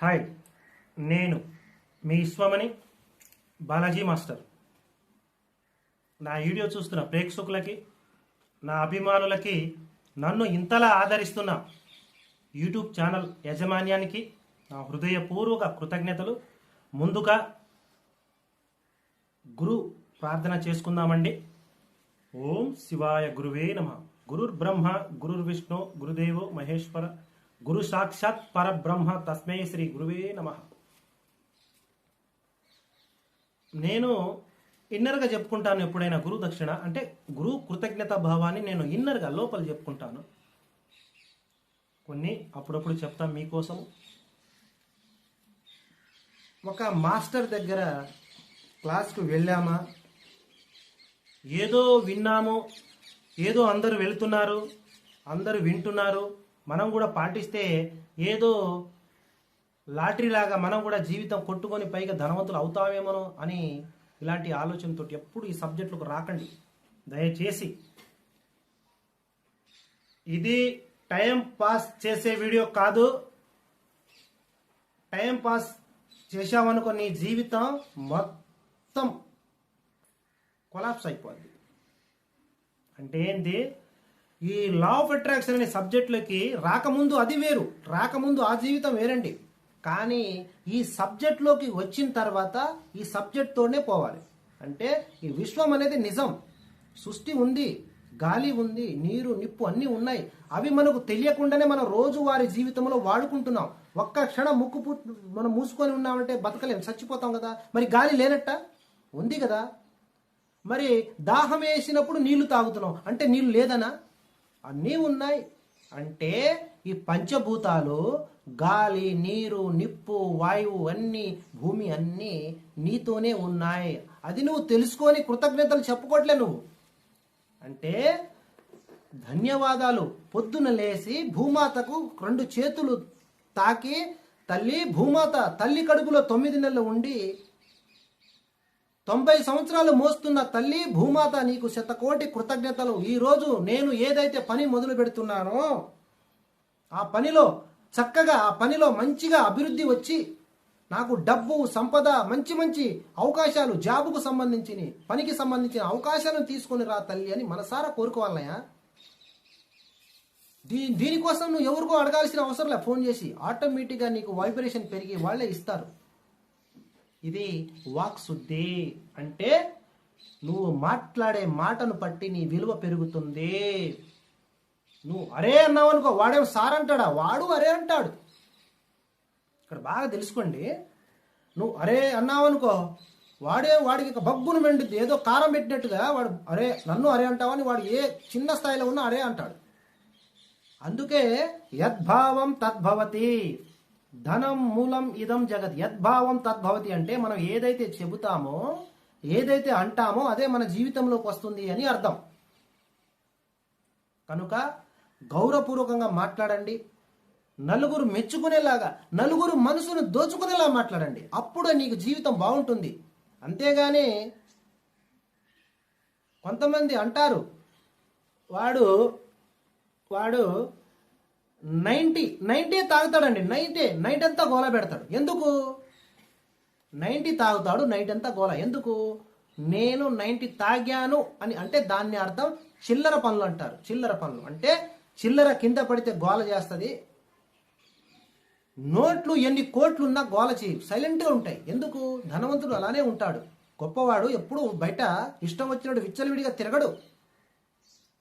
Hi నేను మీ Vishwamani Balaji master. నా వీడియో చూస్తున్న ప్రేక్షకులకి నా అభిమానులకి నన్ను ఇంతలా ఆదరిస్తున్న యూట్యూబ్ ఛానల్ యాజమాన్యానికి నా హృదయపూర్వక కృతజ్ఞతలు. ముందుగా గురు ప్రార్థన చేసుకుందామండి. ఓం శివాయ గురువే నమ. గురుర్ బ్రహ్మ గురుర్ విష్ణు గురుదేవో మహేశ్వర గురు సాక్షాత్ పరబ్రహ్మ తస్మై శ్రీ గురువే నమ. నేను ఇన్నర్గా చెప్పుకుంటాను ఎప్పుడైనా గురు దక్షిణ అంటే గురు కృతజ్ఞత భావాన్ని నేను ఇన్నర్గా లోపల చెప్పుకుంటాను. కొన్ని అప్పుడప్పుడు చెప్తాం మీకోసం. ఒక మాస్టర్ దగ్గర క్లాస్కు వెళ్ళామా? ఏదో విన్నాము ఏదో అందరూ వెళుతున్నారు అందరూ వింటున్నారు మనం కూడా పాటిస్తే ఏదో లాటరీ లాగా మనం కూడా జీవితం కొట్టుకొని పైగా ధనవంతులు అవుతామేమో అని ఇలాంటి ఆలోచనతో ఎప్పుడు ఈ సబ్జెక్టులకు రాకండి. దయచేసి ఇది టైం పాస్ చేసే వీడియో కాదు. టైం పాస్ చేశామనుకో నీ జీవితం మొత్తం కొలాప్స్ అయిపోద్ది. అంటే ఏంటి ఈ లా ఆఫ్ అట్రాక్షన్ అనే సబ్జెక్టులకి రాకముందు అది వేరు. రాకముందు ఆ జీవితం వేరండి. కానీ ఈ సబ్జెక్ట్లోకి వచ్చిన తర్వాత ఈ సబ్జెక్ట్తోనే పోవాలి. అంటే ఈ విశ్వం అనేది నిజం. సృష్టి ఉంది గాలి ఉంది నీరు నిప్పు అన్నీ ఉన్నాయి. అవి మనకు తెలియకుండానే మనం రోజువారి జీవితంలో వాడుకుంటున్నాం. ఒక్క క్షణం ముక్కు మనం మూసుకొని ఉన్నామంటే బతకలేం చచ్చిపోతాం కదా. మరి గాలి లేనట్ట? ఉంది కదా. మరి దాహం వేసినప్పుడు నీళ్ళు తాగుతున్నాం. అంటే నీళ్ళు లేదనా? అన్నీ ఉన్నాయి. అంటే ఈ పంచభూతాలు గాలి నీరు నిప్పు వాయువు అన్నీ భూమి అన్నీ నీతోనే ఉన్నాయి. అది నువ్వు తెలుసుకొని కృతజ్ఞతలు చెప్పుకోవట్లే నువ్వు. అంటే ధన్యవాదాలు. పొద్దున లేచి భూమాతకు రెండు చేతులు తాకి తల్లి భూమాత తల్లి కడుపులో తొమ్మిది నెలలు ఉండి తొంభై సంవత్సరాలు మోస్తున్న తల్లి భూమాత నీకు శతకోటి కృతజ్ఞతలు. ఈరోజు నేను ఏదైతే పని మొదలు పెడుతున్నానో ఆ పనిలో చక్కగా ఆ పనిలో మంచిగా అభివృద్ధి వచ్చి నాకు డబ్బు సంపద మంచి మంచి అవకాశాలు జాబుకు సంబంధించిన పనికి సంబంధించిన అవకాశాలను తీసుకొని రా తల్లి అని మనసారా కోరుకోవాలయా దీ దీనికోసం నువ్వు ఎవరికో అడగాల్సిన అవసరం లే. ఫోన్ చేసి ఆటోమేటిక్గా నీకు వైబ్రేషన్ పెరిగి వాళ్ళే ఇస్తారు. ఇది వాక్ శుద్ధి అంటే నువ్వు మాట్లాడే మాటను బట్టి నీ విలువ పెరుగుతుంది. నువ్వు అరే అన్నావు అనుకో వాడేం సార్ అంటాడా? వాడు అరే అంటాడు. ఇక్కడ బాగా తెలుసుకోండి. నువ్వు అరే అన్నావు అనుకో వాడే వాడికి ఇక బగ్గును మెండుద్ది. ఏదో కారం పెట్టినట్టుగా వాడు అరే నన్ను అరే అంటావని వాడు ఏ చిన్న స్థాయిలో ఉన్నా అరే అంటాడు. అందుకే యద్భావం తద్భవతి. ధనం మూలం ఇదం జగత్. యద్భావం తద్భవతి అంటే మనం ఏదైతే చెబుతామో ఏదైతే అంటామో అదే మన జీవితంలోకి వస్తుంది అని అర్థం. కనుక గౌరవపూర్వకంగా మాట్లాడండి. నలుగురు మెచ్చుకునేలాగా నలుగురు మనసును దోచుకునేలా మాట్లాడండి. అప్పుడు నీకు జీవితం బాగుంటుంది. అంతేగాని కొంతమంది అంటారు వాడు వాడు నైంటీ నైంటీ తాగుతాడండి నైంటీ నైట్ అంతా గోల పెడతాడు. ఎందుకు? నైంటీ తాగుతాడు నైట్ అంతా గోల. ఎందుకు? నేను నైంటీ తాగాను అని అంటే దాన్ని అర్థం చిల్లర పనులు అంటారు. చిల్లర పనులు. అంటే చిల్లర కింద పడితే గోల చేస్తుంది. నోట్లు ఎన్ని కోట్లు ఉన్నా గోల చేయు సైలెంట్గా ఉంటాయి. ఎందుకు? ధనవంతుడు అలానే ఉంటాడు. గొప్పవాడు ఎప్పుడు బయట ఇష్టం వచ్చినట్టు విచ్చలవిడిగా తిరగడు.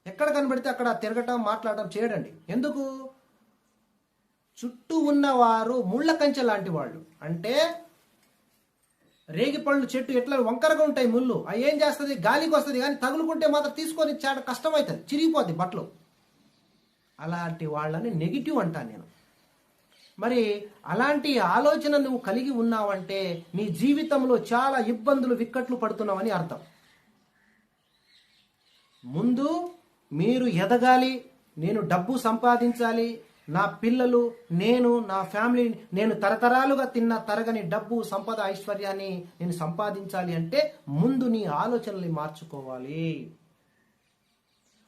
ఎక్కడ కనబడితే అక్కడ తిరగటం మాట్లాడటం చేయడండి. ఎందుకు? చుట్టూ ఉన్నవారు ముళ్ళ కంచె లాంటి వాళ్ళు. అంటే రేగి పళ్ళు చెట్టు ఎట్లా వంకరగా ఉంటాయి ముళ్ళు. అవి ఏం చేస్తుంది? గాలికి వస్తుంది. కానీ తగులుకుంటే మాత్రం తీసుకొని చాలా కష్టమవుతుంది. చిరిగిపోద్ది బట్టలు. అలాంటి వాళ్ళని నెగిటివ్ అంటాను నేను. మరి అలాంటి ఆలోచన నువ్వు కలిగి ఉన్నావంటే నీ జీవితంలో చాలా ఇబ్బందులు విక్కట్లు పడుతున్నావని అర్థం. ముందు మీరు ఎదగాలి నేను డబ్బు సంపాదించాలి నా పిల్లలు నేను నా ఫ్యామిలీ నేను తరతరాలుగా తిన్న తరగని డబ్బు సంపద ఐశ్వర్యాన్ని నేను సంపాదించాలి అంటే ముందు నీ ఆలోచనల్ని మార్చుకోవాలి.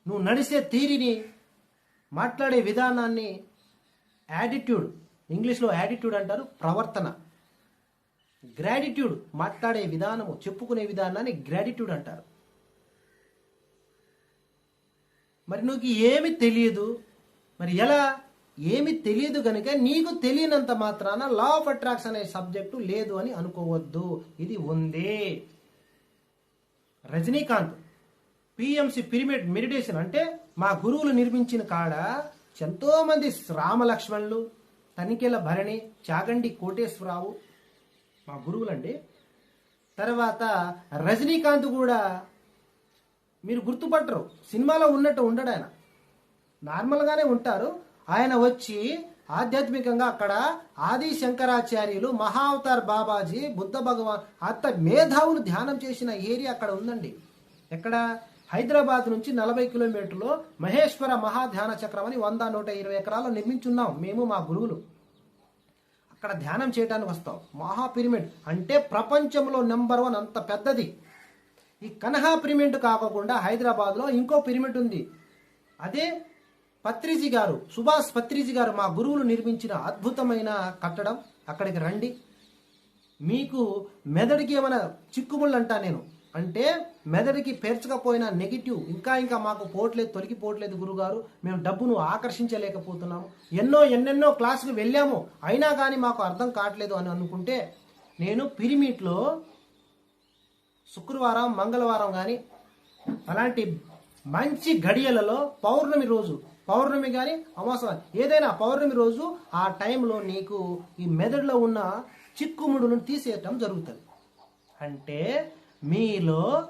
నువ్వు నడిసే తీరిని మాట్లాడే విధానాన్ని యాటిట్యూడ్ ఇంగ్లీష్లో యాటిట్యూడ్ అంటారు ప్రవర్తన. గ్రాటిట్యూడ్ మాట్లాడే విధానము చెప్పుకునే విధానాన్ని గ్రాటిట్యూడ్ అంటారు. మరి నువ్వు ఏమి తెలియదు? మరి ఎలా ఏమి తెలియదు కనుక నీకు తెలియనంత మాత్రాన లా ఆఫ్ అట్రాక్షన్ అనే సబ్జెక్టు లేదు అని అనుకోవద్దు. ఇది ఉంది. రజనీకాంత్ పిఎంసి పిరిమిడ్ మెడిటేషన్ అంటే మా గురువులు నిర్మించిన కాడ ఎంతోమంది రామలక్ష్మణులు తనికెల భరణి చాగండి కోటేశ్వరరావు మా గురువులండి. తర్వాత రజనీకాంత్ కూడా మీరు గుర్తుపట్టరు. సినిమాలో ఉన్నట్టు ఉండడు ఆయన. నార్మల్గానే ఉంటారు. ఆయన వచ్చి ఆధ్యాత్మికంగా అక్కడ ఆది శంకరాచార్యులు మహావతార్ బాబాజీ బుద్ధ భగవాన్ అంత మేధావులు ధ్యానం చేసిన ఏరియా అక్కడ ఉందండి. ఎక్కడ? హైదరాబాద్ నుంచి నలభై కిలోమీటర్లు మహేశ్వర మహాధ్యాన చక్రం అని వంద నూట ఇరవై ఎకరాల్లో నిర్మించున్నాం మేము మా గురువులు. అక్కడ ధ్యానం చేయడానికి వస్తాం. మహా పిరమిడ్ అంటే ప్రపంచంలో నెంబర్ వన్ అంత పెద్దది. ఈ కనహా పిరమిడ్ కాకుండా హైదరాబాద్లో ఇంకో పిరమిడ్ ఉంది. అదే పత్రిజీ గారు సుభాష్ పత్రిజీ గారు మా గురువులు నిర్మించిన అద్భుతమైన కట్టడం. అక్కడికి రండి. మీకు మెదడుకి ఏమైనా చిక్కుముళ్ళు అంటా నేను. అంటే మెదడుకి పేర్చకపోయిన నెగిటివ్ ఇంకా ఇంకా మాకు పోవట్లేదు తొలగిపోవట్లేదు గురుగారు. మేము డబ్బును ఆకర్షించలేకపోతున్నాము. ఎన్నో ఎన్నెన్నో క్లాసులు వెళ్ళాము. అయినా కానీ మాకు అర్థం కావట్లేదు అని అనుకుంటే నేను పిరిమిట్లో శుక్రవారం మంగళవారం కానీ అలాంటి మంచి గడియలలో పౌర్ణమి రోజు పౌర్ణమి కానీ అమావాస్య ఏదైనా పౌర్ణమి రోజు ఆ టైంలో నీకు ఈ మెదడులో ఉన్న చిక్కుముడులను తీసేయటం జరుగుతుంది. అంటే మీలో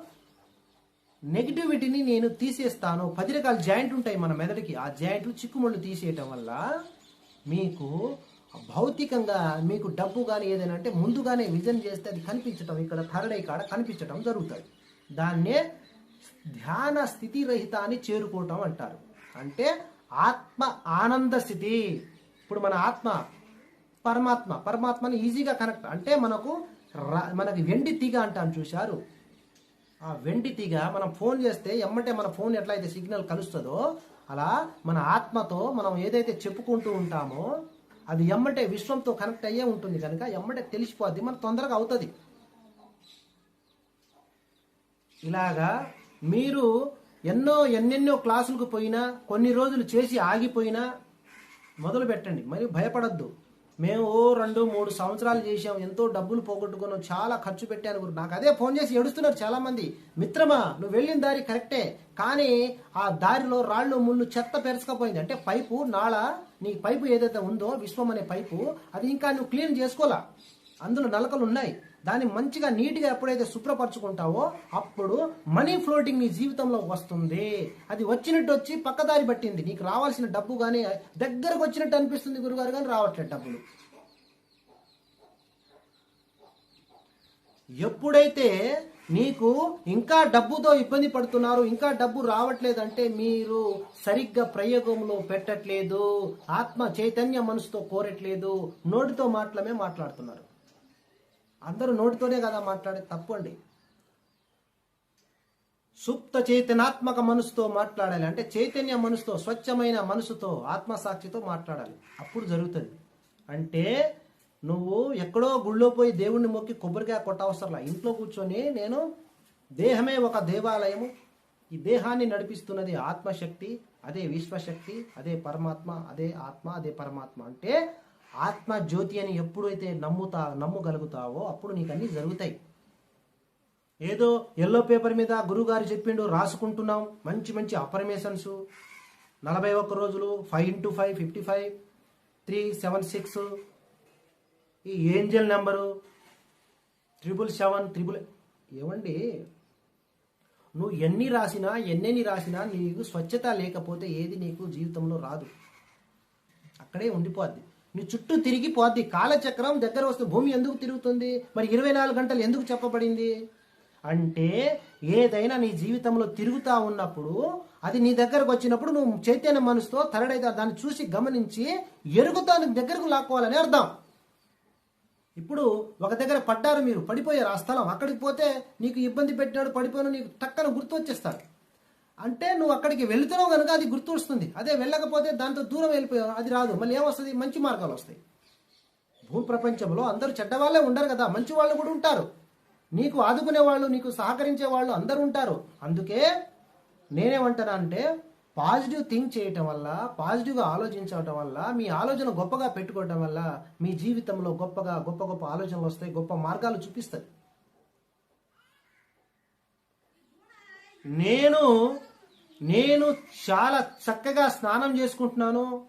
నెగిటివిటీని నేను తీసేస్తాను. పది రకాల జాయింట్ ఉంటాయి మన మెదడుకి. ఆ జాయింట్లు చిక్కుముళ్ళు తీసేయటం వల్ల మీకు భౌతికంగా మీకు డబ్బు కానీ ఏదైనా అంటే ముందుగానే విజన్ చేస్తే అది కనిపించటం ఇక్కడ థర్డ్ కాడ కనిపించటం జరుగుతుంది. దాన్నే ధ్యాన స్థితి రహితాన్ని చేరుకోవటం అంటారు. అంటే ఆత్మ ఆనంద స్థితి. ఇప్పుడు మన ఆత్మ పరమాత్మ పరమాత్మని ఈజీగా కనెక్ట్ అంటే మనకు రా- మనకి వెండి తీగ అంటాం చూశారు. ఆ వెండి తీగ మనం ఫోన్ చేస్తే ఎమ్మటే మన ఫోన్ ఎట్లయితే సిగ్నల్ కలుస్తుందో అలా మన ఆత్మతో మనం ఏదైతే చెప్పుకుంటూ ఉంటామో అది ఎమ్మంటే విశ్వంతో కనెక్ట్ అయ్యే ఉంటుంది కనుక ఎమ్మంటే తెలిసిపోద్ది మన తొందరగా అవుతుంది. ఇలాగా మీరు ఎన్నో ఎన్నెన్నో క్లాసులకు పోయినా కొన్ని రోజులు చేసి ఆగిపోయినా మొదలు పెట్టండి. మరి భయపడద్దు. మేము ఓ రెండు మూడు సంవత్సరాలు చేసాం ఎంతో డబ్బులు పోగొట్టుకున్నాం. చాలా ఖర్చు పెట్టాను గురు. నాకు అదే ఫోన్ చేసి ఏడుస్తున్నారు చాలామంది. మిత్రమా నువ్వు వెళ్ళిన దారి కరెక్టే. కానీ ఆ దారిలో రాళ్ళు ముళ్ళు చెత్త పెరచకపోయింది. అంటే పైపు నాళ నీ పైపు ఏదైతే ఉందో విశ్వం అనే పైపు అది ఇంకా నువ్వు క్లీన్ చేసుకోవాలా? అందులో నలకలు ఉన్నాయి. దాన్ని మంచిగా నీట్గా ఎప్పుడైతే శుభ్రపరచుకుంటావో అప్పుడు మనీ ఫ్లోటింగ్ నీ జీవితంలో వస్తుంది. అది వచ్చినట్టు వచ్చి పక్కదారి పట్టింది. నీకు రావాల్సిన డబ్బు కానీ దగ్గరకు వచ్చినట్టు అనిపిస్తుంది గురుగారు కానీ రావట్లేదు డబ్బులు. ఎప్పుడైతే నీకు ఇంకా డబ్బుతో ఇబ్బంది పడుతున్నారు ఇంకా డబ్బు రావట్లేదంటే మీరు సరిగ్గా ప్రయోగంలో పెట్టట్లేదు ఆత్మ చైతన్య మనసుతో కోరట్లేదు నోటితో మాటలమే మాట్లాడుతున్నారు. అందరూ నోటితోనే కదా మాట్లాడే తప్పు అండి సుప్త చైతన్యాత్మక మనసుతో మాట్లాడాలి. అంటే చైతన్య మనసుతో స్వచ్ఛమైన మనసుతో ఆత్మసాక్షితో మాట్లాడాలి. అప్పుడు జరుగుతుంది. అంటే నువ్వు ఎక్కడో గుళ్ళో పోయి దేవుణ్ణి మొక్కి కొబ్బరికాయ కొట్టవసరంలా ఇంట్లో కూర్చొని నేను దేహమే ఒక దేవాలయము. ఈ దేహాన్ని నడిపిస్తున్నది ఆత్మశక్తి అదే విశ్వశక్తి అదే పరమాత్మ అదే ఆత్మ అదే పరమాత్మ. అంటే ఆత్మ జ్యోతి అని ఎప్పుడైతే నమ్ముతా నమ్మగలుగుతావో అప్పుడు నీకు అన్నీ జరుగుతాయి. ఏదో ఎల్లో పేపర్ మీద గురుగారు చెప్పిండు రాసుకుంటున్నాం మంచి మంచి అపర్మేషన్స్ నలభై ఒక్క రోజులు five into five fifty five three seven six ఈ angel number triple seven triple ఏమండి? నువ్వు ఎన్ని రాసినా ఎన్నెన్ని రాసినా నీకు స్వచ్ఛత లేకపోతే ఏది నీకు జీవితంలో రాదు. అక్కడే ఉండిపోద్ది. నీ చుట్టూ తిరిగిపోద్ది కాలచక్రం దగ్గర వస్తే భూమి ఎందుకు తిరుగుతుంది? మరి ఇరవై నాలుగు గంటలు ఎందుకు చెప్పబడింది? అంటే ఏదైనా నీ జీవితంలో తిరుగుతూ ఉన్నప్పుడు అది నీ దగ్గరకు వచ్చినప్పుడు నువ్వు చైతన్య మనసుతో తరడైతే దాన్ని చూసి గమనించి ఎరుగుతా నీ దగ్గరకు లాక్కోవాలని అర్థం. ఇప్పుడు ఒక దగ్గర పడ్డారు మీరు పడిపోయారు ఆ స్థలం. అక్కడికి పోతే నీకు ఇబ్బంది పెట్టినాడు పడిపోయినా నీకు టక్కన గుర్తు వచ్చేస్తారు. అంటే నువ్వు అక్కడికి వెళుతున్నావు కనుక అది గుర్తు వస్తుంది అదే వెళ్ళకపోతే దాంతో దూరం వెళ్ళిపోయావు అది రాదు. మళ్ళీ ఏమొస్తుంది? మంచి మార్గాలు వస్తాయి. భూ ప్రపంచంలో అందరూ చెడ్డవాళ్ళే ఉండరు కదా. మంచి వాళ్ళు కూడా ఉంటారు. నీకు ఆదుకునే వాళ్ళు నీకు సహకరించే వాళ్ళు అందరూ ఉంటారు. అందుకే నేనేమంటానా అంటే పాజిటివ్ థింక్ చేయటం వల్ల పాజిటివ్గా ఆలోచించడం వల్ల మీ ఆలోచన గొప్పగా పెట్టుకోవటం వల్ల మీ జీవితంలో గొప్పగా గొప్ప గొప్ప ఆలోచనలు వస్తాయి గొప్ప మార్గాలు చూపిస్తాయి. నేను నేను చాలా చక్కగా స్నానం చేసుకుంటున్నాను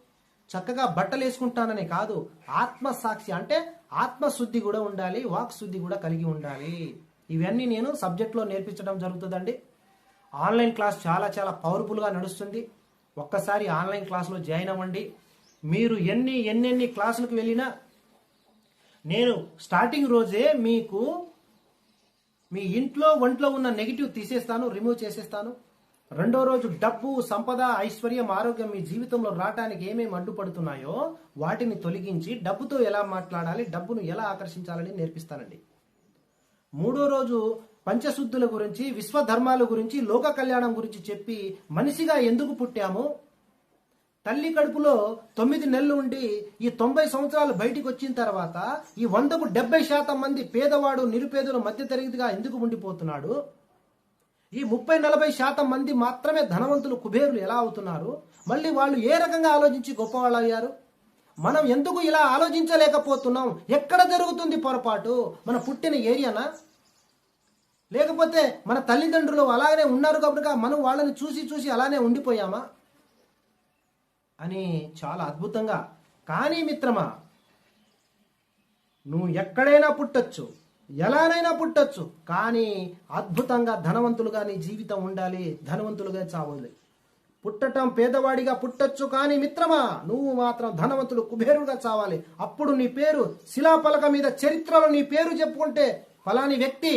చక్కగా బట్టలు వేసుకుంటానని కాదు ఆత్మసాక్షి అంటే ఆత్మశుద్ధి కూడా ఉండాలి వాక్ శుద్ధి కూడా కలిగి ఉండాలి. ఇవన్నీ నేను సబ్జెక్ట్లో నేర్పించడం జరుగుతుందండి. ఆన్లైన్ క్లాస్ చాలా చాలా పవర్ఫుల్గా నడుస్తుంది. ఒక్కసారి ఆన్లైన్ క్లాస్లో జాయిన్ అవ్వండి. మీరు ఎన్ని ఎన్నెన్ని క్లాసులకు వెళ్ళినా నేను స్టార్టింగ్ రోజే మీకు మీ ఇంట్లో ఒంట్లో ఉన్న నెగిటివ్ తీసేస్తాను రిమూవ్ చేసేస్తాను. రెండో రోజు డబ్బు సంపద ఐశ్వర్యం ఆరోగ్యం మీ జీవితంలో రావటానికి ఏమేమి అడ్డుపడుతున్నాయో వాటిని తొలగించి డబ్బుతో ఎలా మాట్లాడాలి డబ్బును ఎలా ఆకర్షించాలని నేర్పిస్తానండి. మూడో రోజు పంచశుద్ధుల గురించి విశ్వధర్మాల గురించి లోక కళ్యాణం గురించి చెప్పి మనిషిగా ఎందుకు పుట్టాము తల్లి కడుపులో తొమ్మిది నెలలు ఉండి ఈ తొంభై సంవత్సరాలు బయటికి వచ్చిన తర్వాత ఈ వందకు డెబ్బై శాతం మంది పేదవాడు నిరుపేదలు మధ్యతరగతిగా ఎందుకు ఉండిపోతున్నాడు? ఈ ముప్పై నలభై శాతం మంది మాత్రమే ధనవంతులు కుబేరులు ఎలా అవుతున్నారు? మళ్ళీ వాళ్ళు ఏ రకంగా ఆలోచించి గొప్పవాళ్ళు అయ్యారు? మనం ఎందుకు ఇలా ఆలోచించలేకపోతున్నాం? ఎక్కడ జరుగుతుంది పొరపాటు? మన పుట్టిన ఏరియానా? లేకపోతే మన తల్లిదండ్రులు అలాగనే ఉన్నారు కనుక మనం వాళ్ళని చూసి చూసి అలానే ఉండిపోయామా? అని చాలా అద్భుతంగా కానీ మిత్రమా నువ్వు ఎక్కడైనా పుట్టచ్చు ఎలానైనా పుట్టచ్చు కానీ అద్భుతంగా ధనవంతులుగా నీ జీవితం ఉండాలి ధనవంతులుగా చావాలి. పుట్టటం పేదవాడిగా పుట్టచ్చు కానీ మిత్రమా నువ్వు మాత్రం ధనవంతుడు కుబేరుగా చావాలి. అప్పుడు నీ పేరు శిలాపలక మీద చరిత్రలో నీ పేరు చెప్పుకుంటే ఫలాని వ్యక్తి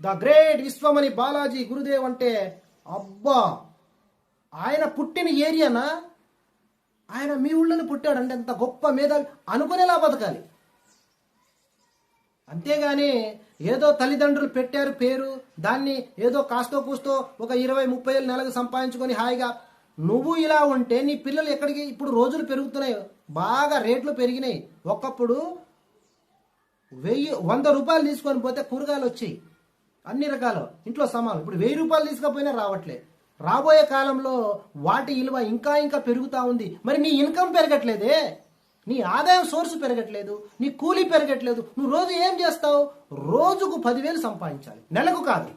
ద గ్రేట్ విశ్వమణి బాలాజీ గురుదేవ్ అంటే అబ్బా ఆయన పుట్టిన ఏరియానా? ఆయన మీ ఊళ్ళోనే పుట్టాడంటే అంత గొప్ప మేధావి అనుకునేలా బతకాలి. అంతేగాని ఏదో తల్లిదండ్రులు పెట్టారు పేరు దాన్ని ఏదో కాస్తో కూస్తో ఒక ఇరవై ముప్పై ఏళ్ళు నెలకు సంపాదించుకొని హాయిగా నువ్వు ఇలా ఉంటే నీ పిల్లలు ఎక్కడికి ఇప్పుడు రోజులు పెరుగుతున్నాయి బాగా రేట్లు పెరిగినాయి. ఒకప్పుడు వెయ్యి వంద రూపాయలు తీసుకొని పోతే కూరగాయలు వచ్చాయి. అన్ని రకాలు ఇంట్లో సమానం ఇప్పుడు వెయ్యి రూపాయలు తీసుకపోయినా రావట్లే. రాబోయే కాలంలో వాటి విలువ ఇంకా ఇంకా పెరుగుతూ ఉంది. మరి నీ ఇన్కమ్ పెరగట్లేదే? నీ ఆదాయం సోర్స్ పెరగట్లేదు నీ కూలీ పెరగట్లేదు. నువ్వు రోజు ఏం చేస్తావు? రోజుకు పదివేలు సంపాదించాలి. నెలకు కాదు.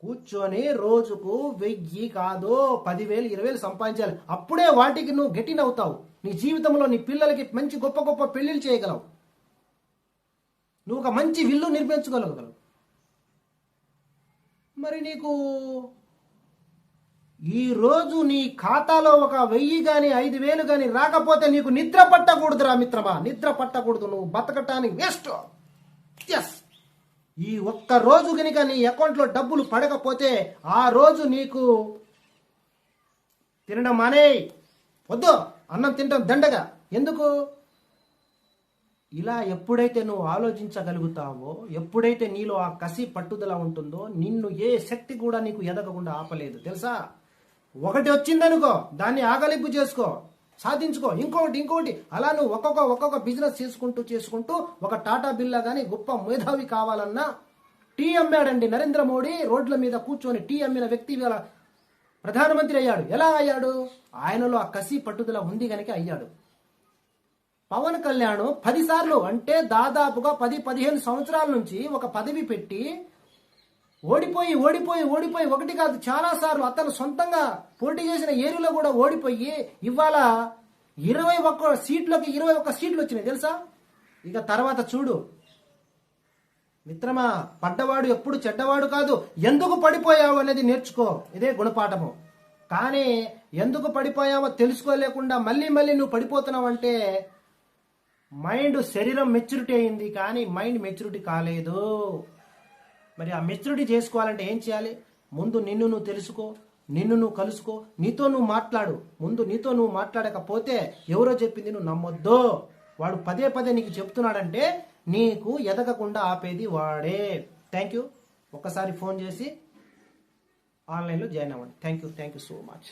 కూర్చొని రోజుకు వెయ్యి కాదు పదివేలు ఇరవై వేలు సంపాదించాలి. అప్పుడే వాటికి నువ్వు గెటిన్ అవుతావు. నీ జీవితంలో నీ పిల్లలకి మంచి గొప్ప గొప్ప పెళ్ళిళ్ళు చేయగలవు. నువ్వు ఒక మంచి విల్లు నిర్మించగలగలవు మరి నీకు ఈరోజు నీ ఖాతాలో ఒక వెయ్యి కానీ ఐదు వేలు కానీ రాకపోతే నీకు నిద్ర పట్టకూడదురా మిత్రమా. నిద్ర పట్టకూడదు. నువ్వు బతకటానికి వేస్ట్ ఎస్ ఈ ఒక్క రోజు కనుక నీ అకౌంట్లో డబ్బులు పడకపోతే ఆ రోజు నీకు తినడం మానే వద్దు. అన్నం తినడం దండగా. ఎందుకు? ఇలా ఎప్పుడైతే నువ్వు ఆలోచించగలుగుతావో ఎప్పుడైతే నీలో ఆ కసి పట్టుదల ఉంటుందో నిన్ను ఏ శక్తి కూడా నీకు ఎదగకుండా ఆపలేదు. తెలుసా? ఒకటి వచ్చిందనుకో దాన్ని ఆగలింపు చేసుకో సాధించుకో. ఇంకొకటి ఇంకొకటి. అలా నువ్వు ఒక్కొక్క ఒక్కొక్క బిజినెస్ చేసుకుంటూ చేసుకుంటూ ఒక టాటా బిల్లా కానీ గొప్ప మేధావి కావాలన్నా టీ అమ్మాడండి నరేంద్ర మోడీ రోడ్ల మీద కూర్చొని టీ అమ్మిన వ్యక్తి ప్రధానమంత్రి అయ్యాడు. ఎలా అయ్యాడు? ఆయనలో ఆ కసి పట్టుదల ఉంది కనుక అయ్యాడు. పవన్ కళ్యాణ్ పదిసార్లు అంటే దాదాపుగా పది పదిహేను సంవత్సరాల నుంచి ఒక పదవి పెట్టి ఓడిపోయి ఓడిపోయి ఓడిపోయి ఒకటి కాదు చాలా సార్లు అతను సొంతంగా పోటీ చేసిన ఏరియాలో కూడా ఓడిపోయి ఇవాళ ఇరవై ఒక్క సీట్లోకి ఇరవై ఒక్క సీట్లు వచ్చినాయి తెలుసా? ఇక తర్వాత చూడు. మిత్రమా పడ్డవాడు ఎప్పుడు చెడ్డవాడు కాదు. ఎందుకు పడిపోయావు అనేది నేర్చుకో. ఇదే గుణపాఠము. కానీ ఎందుకు పడిపోయావో తెలుసుకోలేకుండా మళ్ళీ మళ్ళీ నువ్వు పడిపోతున్నావంటే మైండ్ శరీరం మెచ్యూరిటీ అయింది కానీ మైండ్ మెచ్యూరిటీ కాలేదు. మరి ఆ మెచ్యూరిటీ చేసుకోవాలంటే ఏం చేయాలి? ముందు నిన్ను నువ్వు తెలుసుకో నిన్ను నువ్వు కలుసుకో నీతో నువ్వు మాట్లాడు. ముందు నీతో నువ్వు మాట్లాడకపోతే ఎవరో చెప్పింది నువ్వు నమ్మొద్దు. వాడు పదే పదే నీకు చెప్తున్నాడంటే నీకు ఎదగకుండా ఆపేది వాడే. థ్యాంక్ యూ ఒక్కసారి ఫోన్ చేసి ఆన్లైన్లో జాయిన్ అవ్వండి. Thank you thank you so much